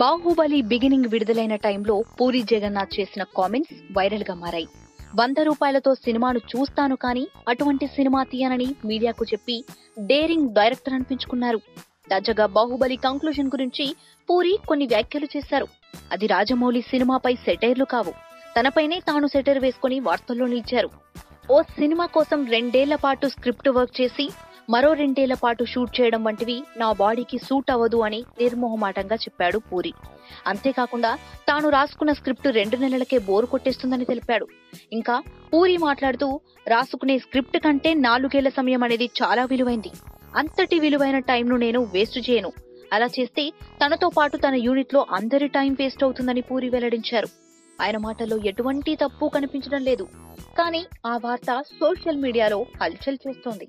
Baahubali beginning విడుదలైన టైంలో పూరి జగన్నాథ్ చేసిన కామెంట్స్ వైరల్గా మారాయి. వంద రూపాయలతో సినిమాను చూస్తాను కానీ అటువంటి సినిమా తీయనని మీడియాకు చెప్పి డేరింగ్ డైరెక్టర్ అనిపించుకున్నారు. తాజాగా బాహుబలి కంక్లూజన్ గురించి పూరి కొన్ని వ్యాఖ్యలు చేశారు. అది రాజమౌళి సినిమాపై సెటైర్లు కావు. తనపైనే తాను సెటైర్ వేసుకుని వార్తల్లో నిలిచారు. ఓ సినిమా కోసం రెండేళ్ళ పాటు స్క్రిప్ట్ వర్క్ చేసి మరో రెండేళ్ళ పాటు షూట్ చేయడం వంటివి నా బాడీకి సూట్ అవ్వదు అని నిర్మోహమాటంగా చెప్పాడు పూరి. అంతేకాకుండా తాను రాసుకున్న స్క్రిప్ట్ రెండు నెలలకే బోరు కొట్టేస్తుందని తెలిపాడు. ఇంకా పూరి మాట్లాడుతూ రాసుకునే స్క్రిప్ట్ కంటే నాలుగేళ్ళ సమయం అనేది చాలా విలువైంది. అంతటి విలువైన టైంను నేను వేస్ట్ చేయను. అలా చేస్తే తనతో పాటు తన యూనిట్లో అందరి టైం వేస్ట్ అవుతుందని పూరి వెల్లడించారు. ఆయన మాటల్లో ఎటువంటి తప్పు కనిపించడం లేదు. కానీ ఆ వార్త సోషల్ మీడియాలో హల్చల్ చేస్తోంది.